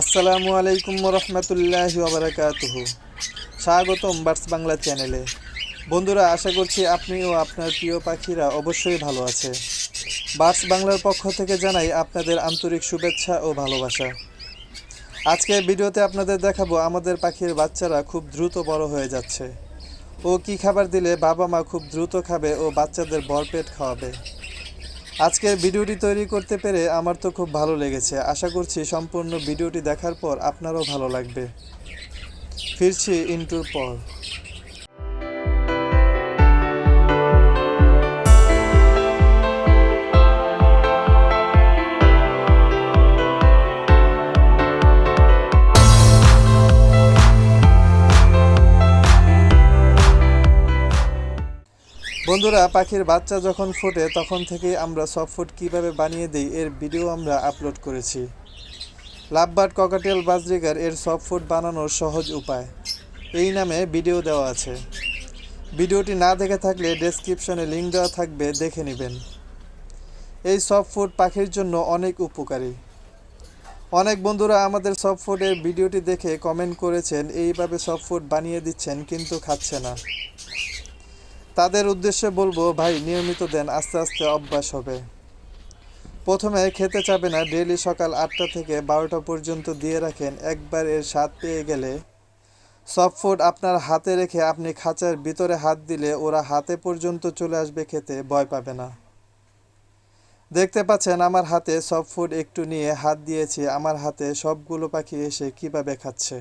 আসসালামু আলাইকুম রহমতুল্লাহ ওবরাকাতুহ স্বাগতম বার্স বাংলা চ্যানেলে। বন্ধুরা, আশা করছি আপনি ও আপনার প্রিয় পাখিরা অবশ্যই ভালো আছে। বার্স বাংলার পক্ষ থেকে জানাই আপনাদের আন্তরিক শুভেচ্ছা ও ভালোবাসা। আজকে ভিডিওতে আপনাদের দেখাবো আমাদের পাখির বাচ্চারা খুব দ্রুত বড় হয়ে যাচ্ছে। ও কি খাবার দিলে বাবা মা খুব দ্রুত খাবে ও বাচ্চাদের বরপেট খাওয়াবে? আজকের ভিডিওটি তৈরি করতে পেরে আমার তো খুব ভালো লেগেছে। আশা করছি সম্পূর্ণ ভিডিওটি দেখার পর আপনারও ভালো লাগবে। ফিরছি ইন্টুর পর। বন্ধুরা, পাখির বাচ্চা যখন ফোটে, তখন থেকেই আমরা সফট ফুড কীভাবে বানিয়ে দিই এর ভিডিও আমরা আপলোড করেছি। লাভবার্ড ককাটেল বাজরিগার এর সফট ফুড বানানোর সহজ উপায়। এই নামে ভিডিও দেওয়া আছে। ভিডিওটি না দেখে থাকলে ডেসক্রিপশনে লিঙ্ক দেওয়া থাকবে, দেখে নেবেন। এই সফট ফুড পাখির জন্য অনেক উপকারী। অনেক বন্ধুরা আমাদের সফট ফুডের ভিডিওটি দেখে কমেন্ট করেছেন, এইভাবে সফট ফুড বানিয়ে দিচ্ছেন, কিন্তু খাচ্ছে না। তাদের উদ্দেশ্যে বলব, ভাই, নিয়মিত দেন, আস্তে আস্তে অভ্যাস হবে। প্রথমে খেতে চাবে না, ডেইলি সকাল আটটা থেকে বারোটা পর্যন্ত দিয়ে রাখেন। একবার এর স্বাদ পেয়ে গেলে সফট ফুড আপনার হাতে রেখে আপনি খাঁচার ভিতরে হাত দিলে ওরা হাতে পর্যন্ত চলে আসবে খেতে, ভয় পাবে না। দেখতে পাচ্ছেন, আমার হাতে সফট ফুড একটু নিয়ে হাত দিয়েছি, আমার হাতে সবগুলো পাখি এসে কীভাবে খাচ্ছে।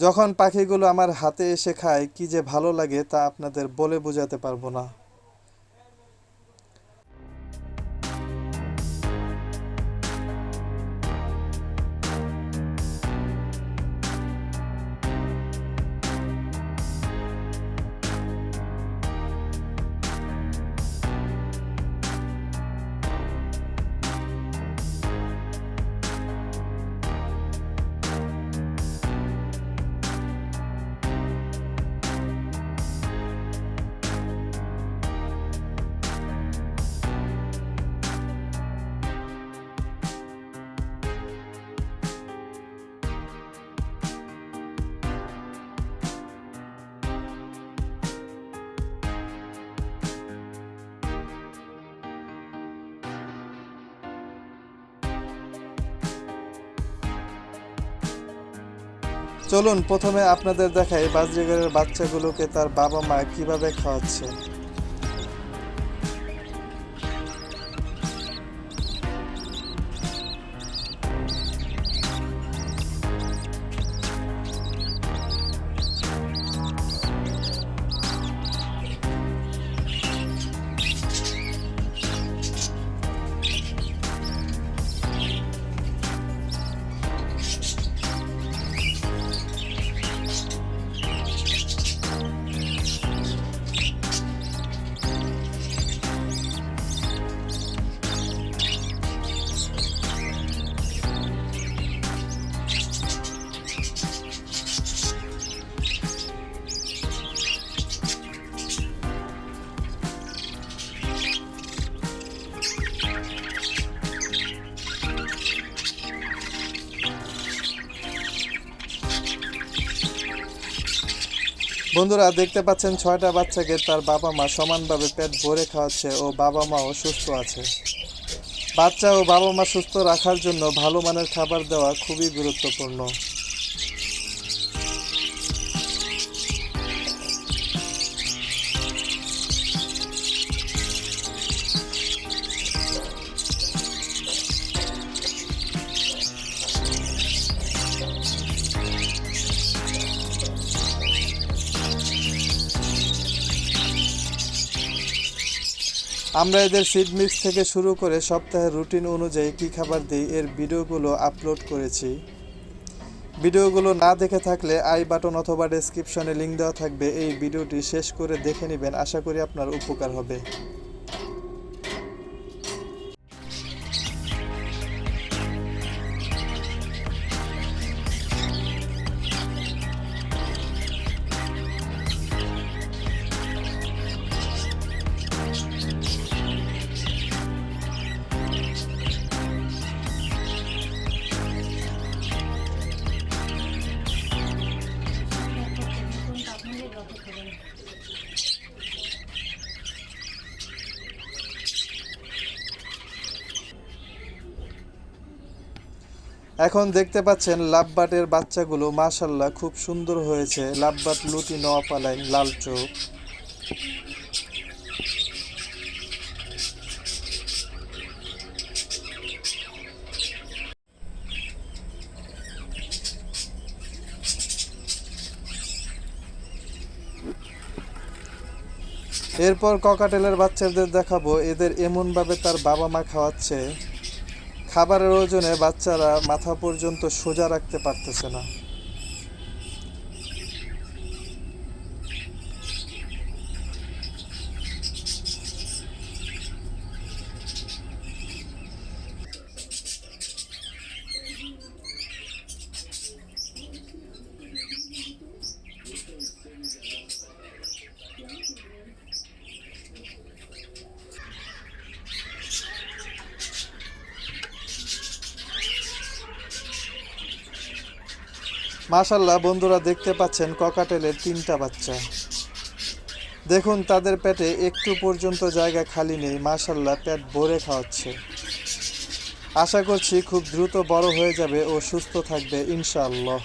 যখন পাখিগুলো আমার হাতে এসে খায়, কি যে ভালো লাগে তা আপনাদের বলে বোঝাতে পারব না। চলুন প্রথমে আপনাদের দেখাই বাজরিগরের বাচ্চাগুলোকে তার বাবা মা কীভাবে খাওয়াচ্ছে। বন্ধুরা, দেখতে পাচ্ছেন ছয়টা বাচ্চাকে তার বাবা মা সমানভাবে পেট ভরে খাওয়াচ্ছে ও বাবা মাও সুস্থ আছে। বাচ্চা ও বাবা মা সুস্থ রাখার জন্য ভালো মানের খাবার দেওয়া খুবই গুরুত্বপূর্ণ। আমরা এদের সিড মিক্স থেকে শুরু করে সপ্তাহের রুটিন অনুযায়ী কী খাবার দিই, এর ভিডিওগুলো আপলোড করেছি। ভিডিওগুলো না দেখে থাকলে আই বাটন অথবা ডেসক্রিপশনে লিঙ্ক দেওয়া থাকবে। এই ভিডিওটি শেষ করে দেখে নেবেন। আশা করি আপনার উপকার হবে। এখন দেখতে পাচ্ছেন লাভবাটের বাচ্চাগুলো মাশাল্লাহ খুব সুন্দর হয়েছে। লাভবাট লুটি নওয়া পালাইন লাল চোখ। এরপর ককাটেলের বাচ্চাদের দেখাবো। এদের এমনভাবে তার বাবা মা খাওয়াচ্ছে। খাবারের ওজনে বাচ্চারা মাথা পর্যন্ত সোজা রাখতে পারতেছে না। মাশাল্লাহ, বন্ধুরা দেখতে পাচ্ছেন ককাটেলের তিনটা বাচ্চা। দেখুন, তাদের পেটে একটু পর্যন্ত জায়গা খালি নেই, মাশাল্লাহ, পেট ভরে খাওয়াচ্ছে। আশা করছি খুব দ্রুত বড় হয়ে যাবে ও সুস্থ থাকবে, ইনশাআল্লাহ।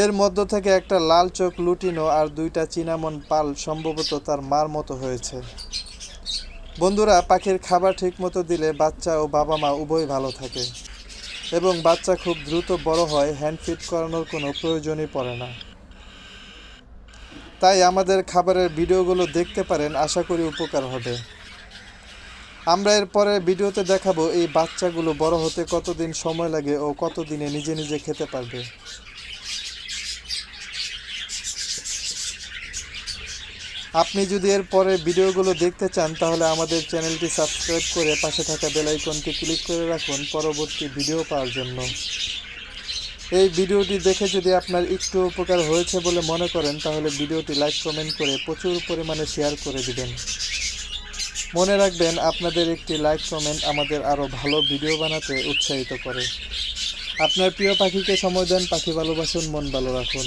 এর মধ্য থেকে একটা লাল চোখ লুটিনো আর দুইটা চিনামন পাল সম্ভবত তার মার মতো হয়েছে। বন্ধুরা, পাখির খাবার ঠিকমতো দিলে বাচ্চা ও বাবা মা উভয় ভালো থাকে এবং বাচ্চা খুব দ্রুত বড় হয়, হ্যান্ড ফিট করানোর কোনো প্রয়োজনই পড়ে না। তাই আমাদের খাবারের ভিডিওগুলো দেখতে পারেন, আশা করি উপকার হবে। আমরা এর পরের ভিডিওতে দেখাবো এই বাচ্চাগুলো বড় হতে কতদিন সময় লাগে ও কতদিনে নিজে নিজে খেতে পারবে। আপনি যদি এর পরের ভিডিওগুলো দেখতে চান, তাহলে আমাদের চ্যানেলটি সাবস্ক্রাইব করে পাশে থাকা বেল আইকনটি ক্লিক করে রাখুন পরবর্তী ভিডিও পাওয়ার জন্য। এই ভিডিওটি দেখে যদি আপনার একটু উপকার হয়েছে বলে মনে করেন, তাহলে ভিডিওটি লাইক, কমেন্ট করে প্রচুর পরিমাণে শেয়ার করে দিবেন। মনে রাখবেন, আপনাদের একটি লাইক, কমেন্ট আমাদের আরও ভালো ভিডিও বানাতে উৎসাহিত করে। আপনার প্রিয় পাখিকে সময় দেন, পাখি ভালোবাসুন, মন ভালো রাখুন।